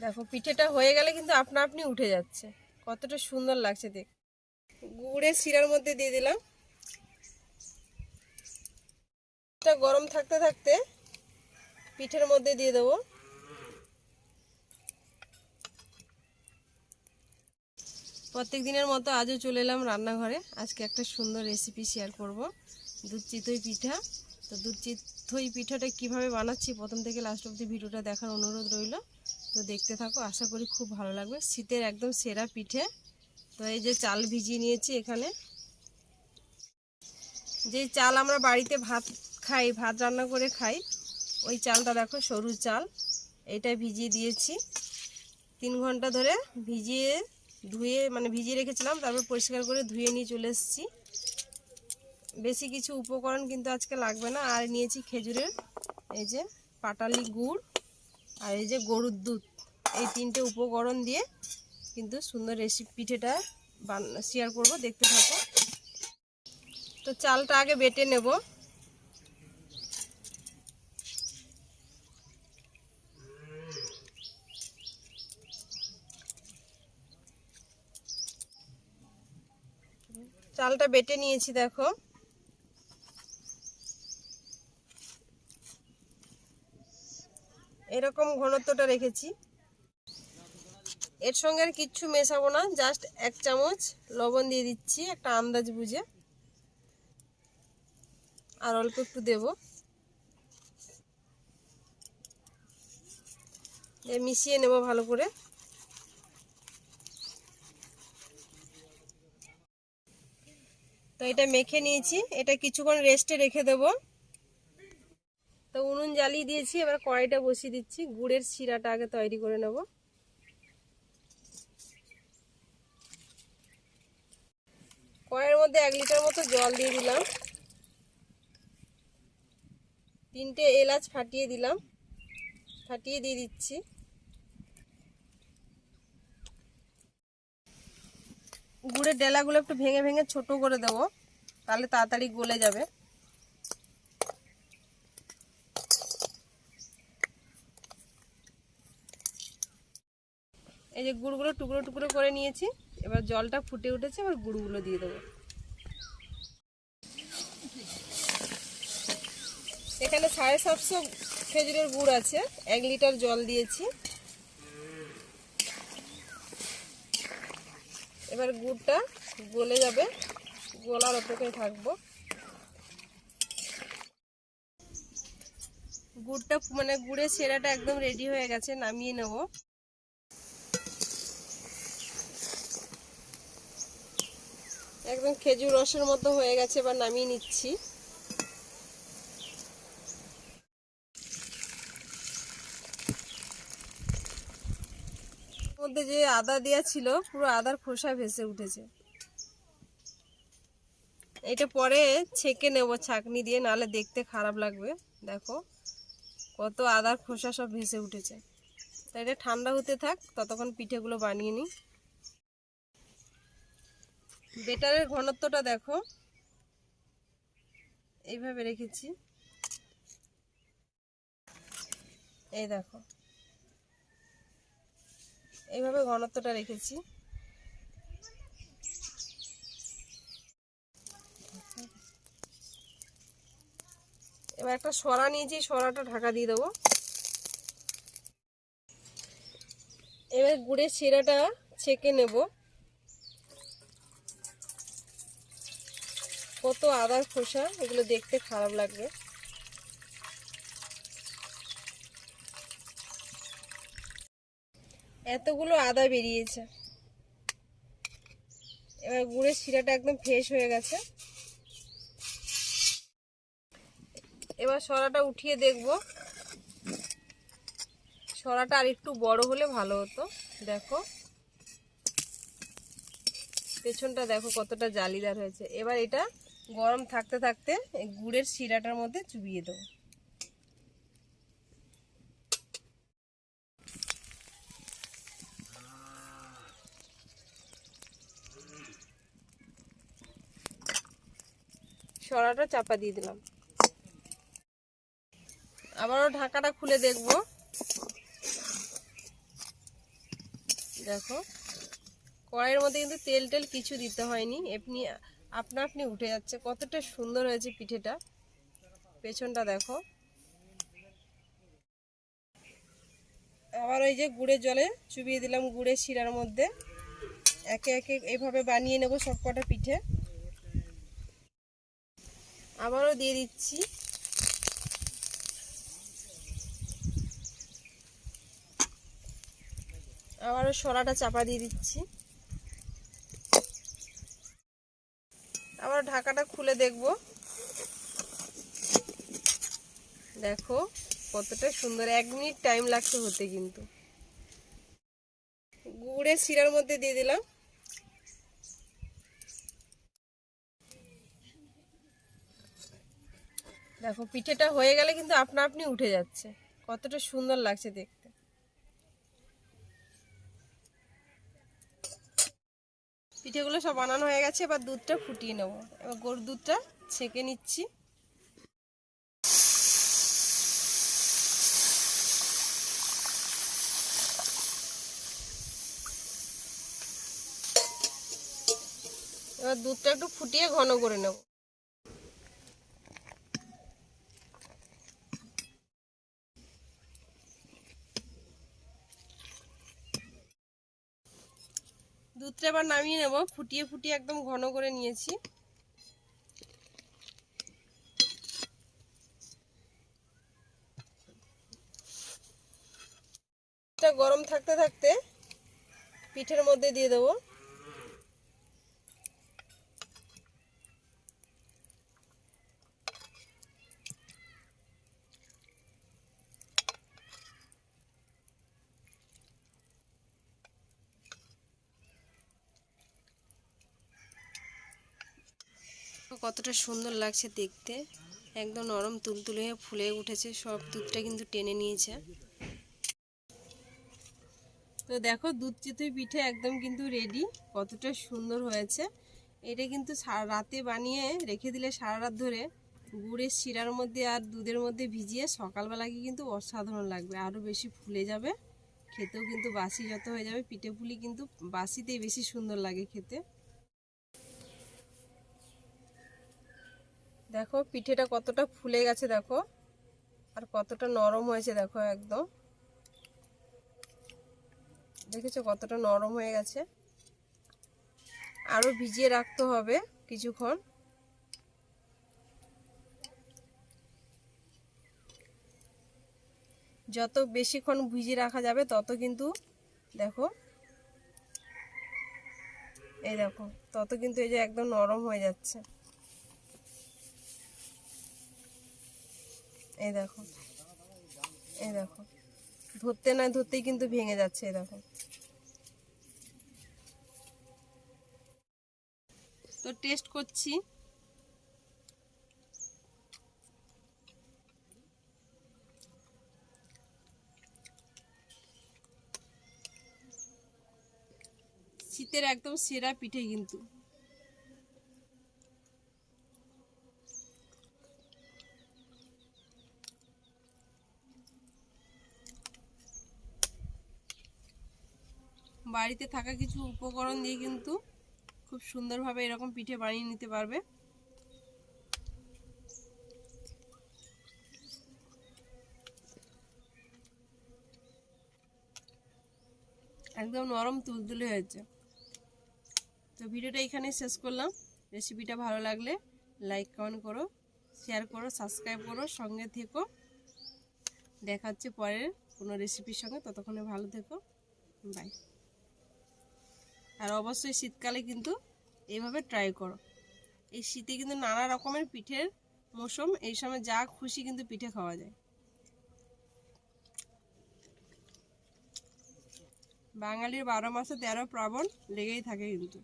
দেখো, পিঠেটা হয়ে গেলে কিন্তু আপনা আপনি উঠে যাচ্ছে। কতটা সুন্দর লাগছে দেখ। গুড়ের শিরার মধ্যে দিয়ে দিলাম। গরম থাকতে থাকতে পিঠের মধ্যে দিয়ে দেবো। প্রত্যেক দিনের মতো আজও চলে এলাম রান্নাঘরে। আজকে একটা সুন্দর রেসিপি শেয়ার করব। দুধ চিতই পিঠা। তো দুধ চিতই পিঠাটা কীভাবে বানাচ্ছি প্রথম থেকে লাস্ট অব্দি ভিডিওটা দেখার অনুরোধ রইল। তো দেখতে থাকো, আশা করি খুব ভালো লাগবে। শীতের একদম সেরা পিঠে। তো এই যে চাল ভিজিয়ে নিয়েছি এখানে। যে চাল আমরা বাড়িতে ভাত খাই, ভাত রান্না করে খাই, ওই চালটা দেখো, সরু চাল। এটা ভিজিয়ে দিয়েছি। তিন ঘণ্টা ধরে ভিজিয়ে ধুয়ে মানে ভিজিয়ে রেখেছিলাম, তারপর পরিষ্কার করে ধুয়ে নিয়ে চলে এসেছি। বেশি কিছু উপকরণ কিন্তু আজকে লাগবে না। আর নিয়েছি খেজুরের, এই যে পাটালি গুড়। আর এই যে গরুর দুধ, এই তিনটে উপকরণ দিয়ে কিন্তু সুন্দর রেসিপি পিঠেটা শেয়ার করব, দেখতে থাকো। তো চালটা আগে বেটে নেব। চালটা বেটে নিয়েছি, দেখো। এরকম ঘনত্বটা রেখেছি। এর সঙ্গে আর কিচ্ছু মেশাবো না জাস্ট এক চামচ লবণ দিয়ে দিচ্ছি, একটা আন্দাজ বুঝে। আর অল্প একটু দেব। মিশিয়ে নেব ভালো করে। তো এটা মেখে নিয়েছি, এটা কিছুক্ষণ রেস্টে রেখে দেব। তো উনুন জ্বালিয়ে দিয়েছি, এবার কড়াইটা বসিয়ে দিচ্ছি। গুড়ের শিরাটা আগে তৈরি করে নেব। কড়াইয়ের মধ্যে এক লিটার মতো জল দিয়ে দিলাম। তিনটে এলাচ ফাটিয়ে দিলাম। ফাটিয়ে দিয়ে দিচ্ছি। গুড়ের ডেলাগুলো একটু ভেঙে ভেঙে ছোট করে দেবো, তাহলে তাড়াতাড়ি গলে যাবে। এই যে গুড়গুলো টুকরো টুকরো করে নিয়েছি। এবার জলটা ফুটে উঠেছে, এবার গুড়গুলো দিয়ে দেবো। এখানে সাড়ে সাতশো খেজুরের গুড় আছে, এক লিটার জল দিয়েছি। এবার গুড়টা গলে যাবে, গলার অপেক্ষায় থাকব। গুড়টা মানে গুড়ের সেরাটা একদম রেডি হয়ে গেছে, নামিয়ে নেব। একদম খেজুর রসের মতো হয়ে গেছে, এবার নামিয়ে নিচ্ছি। মধ্যে যে আদা দেওয়া ছিল, পুরো আদার খোসা ভেসে উঠেছে। এটা পরে ছেঁকে নেব ছাকনি দিয়ে নালে দেখতে খারাপ লাগবে। দেখো, কত আদার খোসা সব ভেসে উঠেছে। তাই এটা ঠান্ডা হতে থাক, ততক্ষণ পিঠেগুলো বানিয়ে নিই। বেটারের ঘনত্বটা দেখো। এইভাবে রেখেছি। এই দেখো। এইভাবে ঘনত্বটা রেখেছি। এবার একটা সরা নিয়েছি সরাটা ঢাকা দিয়ে দেবো। এবার গুড়ের শিরাটা ছেঁকে নেব। কত আদার খোসা, এগুলো দেখতে খারাপ লাগবে। এতগুলো আদা বেরিয়েছে। এবার গুড়ের শিরাটা একদম ফ্রেশ হয়ে গেছে। এবার সরাটা উঠিয়ে দেখব। সরাটা আর একটু বড় হলে ভালো হতো। দেখো। পেছনটা দেখো কতটা জালিদার হয়েছে। এবার এটা গরম থাকতে থাকতে গুড়ের শিরাটার মধ্যে চুবিয়ে দেবো। সরাটা চাপা দিয়ে দিলাম। আবারও ঢাকাটা খুলে দেখব। দেখো, কড়াইয়ের মধ্যে কিন্তু তেল টেল কিছু দিতে হয়নি। এমনি আপনা আপনি উঠে যাচ্ছে, কতটা সুন্দর হয়েছে পিঠেটা। পেছনটা দেখো। আবার ওই যে গুড়ের জলে চুবিয়ে দিলাম গুড়ের শিরার মধ্যে। একে একে এইভাবে বানিয়ে নেব সব কটা পিঠে। আবারও দিয়ে দিচ্ছি। আবারও সরাটা চাপা দিয়ে দিচ্ছি আবার ঢাকাটা খুলে দেখব। দেখো, কতটা সুন্দর। এক মিনিট টাইম লাগছে হতে কিন্তু। গুড়ের শিরার মধ্যে দিয়ে দিলাম। দেখো, পিঠেটা হয়ে গেলে কিন্তু আপনা আপনি উঠে যাচ্ছে। কতটা সুন্দর লাগছে দেখতে পিঠেগুলো সব বানানো হয়ে গেছে, এবার দুধটা ফুটিয়ে নেব। এবার গরুর দুধটা ছেঁকে নিচ্ছি। এবার দুধটা একটু ফুটিয়ে ঘন করে নেব। দুধটা এবার নামিয়ে নেব। ফুটিয়ে ফুটিয়ে একদম ঘন করে নিয়েছি। গরম থাকতে থাকতে পিঠের মধ্যে দিয়ে দেবো। কতটা সুন্দর লাগছে দেখতে। একদম নরম তুলতুলে হয়ে ফুলে উঠেছে, সব দুধটা কিন্তু টেনে নিয়েছে। তো দেখো, দুধ চিতই পিঠে একদম কিন্তু রেডি কতটা সুন্দর হয়েছে। এটা কিন্তু রাতে বানিয়ে রেখে দিলে সারা রাত ধরে গুড়ের শিরার মধ্যে আর দুধের মধ্যে ভিজিয়ে সকালবেলা গিয়ে কিন্তু অসাধারণ লাগবে। আরও বেশি ফুলে যাবে, খেতেও কিন্তু বাসি যত হয়ে যাবে। পিঠে পুলি কিন্তু বাসিতেই বেশি সুন্দর লাগে খেতে। দেখো, পিঠেটা কতটা ফুলে গেছে, দেখো। আর কতটা নরম হয়েছে, দেখো, একদম। দেখেছ কতটা নরম হয়ে গেছে? আরও ভিজিয়ে রাখতে হবে কিছুক্ষণ। যত বেশিক্ষণ ভিজিয়ে রাখা যাবে, তত কিন্তু, দেখো, এই দেখো, তত কিন্তু এই যে একদম নরম হয়ে যাচ্ছে। এই দেখো। এই দেখো। ধরতে না ধরতেই কিন্তু ভেঙে যাচ্ছে, এই দেখো। তো টেস্ট করছি। শীতের একদম সেরা পিঠে কিন্তু। বাড়িতে থাকা কিছু উপকরণ দিয়ে কিন্তু খুব সুন্দরভাবে এরকম পিঠে বানিয়ে নিতে পারবে। একদম নরম তুলতুলে হয়েছে। তো ভিডিওটা এখানে শেষ করলাম। রেসিপিটা ভালো লাগলে লাইক, কমেন্ট করো, শেয়ার করো, সাবস্ক্রাইব করো, সঙ্গে থেকো। দেখা হচ্ছে পরের কোনো রেসিপির সঙ্গে। ততক্ষণে ভালো থেকো। বাই। আর অবশ্যই শীতকালে কিন্তু এইভাবে ট্রাই করো। এই শীতে কিন্তু নানা রকমের পিঠের মৌসুম, এই সময় যা খুশি কিন্তু পিঠে খাওয়া যায়। বাঙালির বারো মাসে তেরো প্রাবণ লেগেই থাকে কিন্তু।